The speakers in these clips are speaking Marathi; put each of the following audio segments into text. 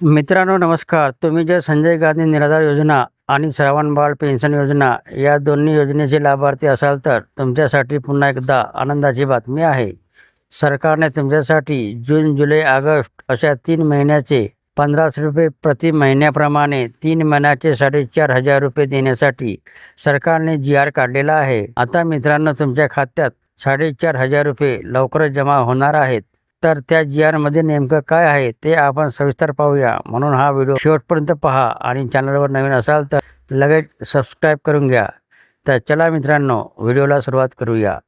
मित्रांनो नमस्कार. तुम्ही जर संजय गांधी निराधार योजना आणि श्रावण बाळ पेन्शन योजना या दोन्ही योजनेचे लाभार्थी असाल तर तुमच्यासाठी पुन्हा एकदा आनंदाची बातमी आहे. सरकारने तुमच्यासाठी जून जुलै ऑगस्ट अशा तीन महिन्याचे पंधराशे रुपये प्रति महिन्याप्रमाणे तीन महिन्याचे साडेचार हजार रुपये देण्यासाठी सरकारने जी आर काढलेला आहे. आता मित्रांनो तुमच्या खात्यात साडेचार हजार रुपये लवकरच जमा होणार आहेत. तर त्या जी आरमध्ये नेमकं काय आहे ते आपण सविस्तर पाहूया. म्हणून हा व्हिडिओ शेवटपर्यंत पहा आणि चॅनलवर नवीन असाल तर लगेच सबस्क्राईब करून घ्या. तर चला मित्रांनो व्हिडिओला सुरुवात करूया.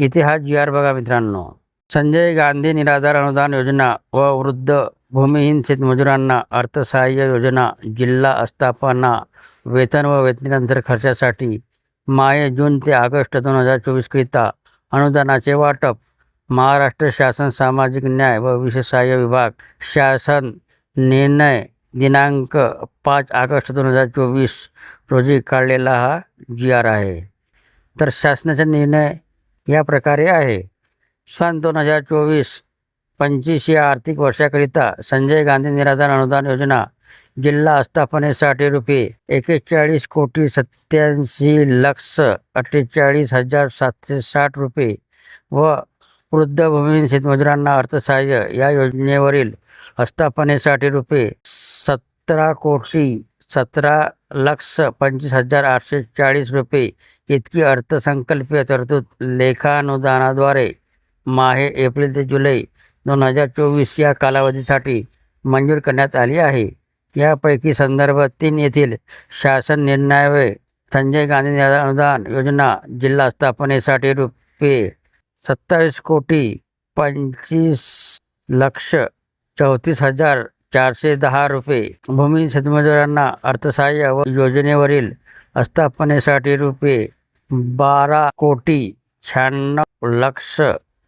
इथे हा जी आर बघा मित्रांनो. संजय गांधी निराधार अनुदान योजना व वृद्ध भूमिहीन शेतमजुरांना अर्थसहाय्य योजना जिल्हा आस्थापना वेतन व वेतनानंतर खर्चासाठी माये जून ते ऑगस्ट दोन हजार चोवीसकरिता अनुदानाचे वाटप महाराष्ट्र शासन सामाजिक न्याय व विशेष सहाय्य विभाग शासन निर्णय दिनांक पाच ऑगस्ट दोन हजार चोवीस रोजी काढलेला हा जी आर आहे. तर शासनाचा निर्णय या प्रकारे आहे. सन दोन हजार चोवीस पंचवीस या आर्थिक वर्षाकरिता संजय गांधी निराधार अनुदान योजना जिल्हा आस्थापनेसाठी रुपये एकेचाळीस कोटी सत्याऐंशी लक्ष अठ्ठेचाळीस हजार सातशे साठ रुपये व वृद्ध भूमिहीन शेतमजुरांना अर्थसहाय्य या योजनेवरील आस्थापनेसाठी रुपये सतरा कोटी सतरा लक्ष पंचवीस हजार आठशे चाळीस रुपये इतकी अर्थसंकल्पीय तरतूद लेखानुदानाद्वारे माहे एप्रिल ते जुलै दोन हजार चोवीस या कालावधीसाठी मंजूर करण्यात आली आहे. यापैकी संदर्भ तीन येथील शासन निर्णयावे संजय गांधी निराधार अनुदान योजना जिल्हा स्थापनेसाठी रुपये सत्तावीस कोटी पंचवीस लक्ष चौतीस हजार चारशे दहा रुपये. भूमी शेतमजुरांना अर्थसहाय्य व योजनेवरील आस्थापनेसाठी रुपये बारा कोटी शहाण्णव लक्ष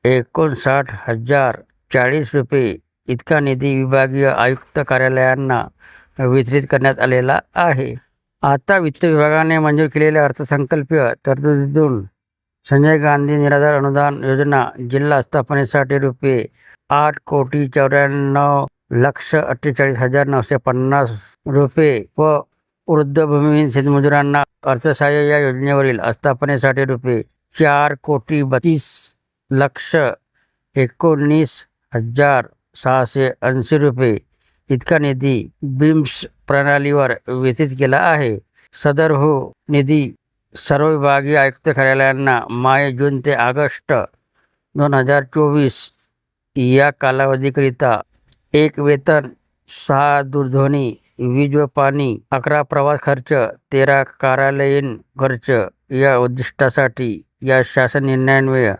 एकोणसाठ हजार चाळीस रुपये इतका निधी विभागीय आयुक्त कार्यालयांना वितरित करण्यात आलेला आहे. आता वित्त विभागाने मंजूर केलेल्या अर्थसंकल्पीय तरतुदीतून संजय गांधी निराधार अनुदान योजना जिल्हा स्थापनेसाठी रुपये आठ कोटी चौऱ्याण्णव लक्ष अठ्ठेचाळीस हजार नऊशे पन्नास रुपये व वृद्धभूमीहीन शेतमजुरांना अर्थसहाय्य या योजनेवरील आस्थापनेसाठी रुपये चार कोटी बत्तीस लक्ष एकोणीस हजार सहाशे ऐंशी रुपये इतका निधी बिम्स प्रणालीवर वितरित केला आहे. सदर हो निधी सर्व विभागीय आयुक्त कार्यालयांना माय जून ते ऑगस्ट दोन हजार चोवीस या कालावधीकरिता एक वेतन सहा दूरध्वनी वीज व पाणी अकरा प्रवास खर्च तेरा कार्यालयीन खर्च या उद्दिष्टासाठी या शासन निर्णयान्वये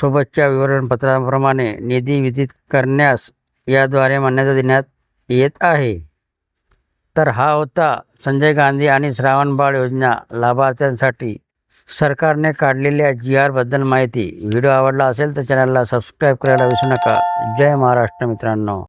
सोबतच्या विवरणपत्राप्रमाणे निधी वितरित करण्यास याद्वारे मान्यता देण्यात येत आहे. तर हा होता संजय गांधी आणि श्रावण बाळ योजना लाभार्थ्यांसाठी. सरकारने काढलेल्या जी आरबद्दल माहिती. व्हिडिओ आवडला असेल तर चॅनलला सबस्क्राईब करायला विसरू नका. जय महाराष्ट्र मित्रांनो.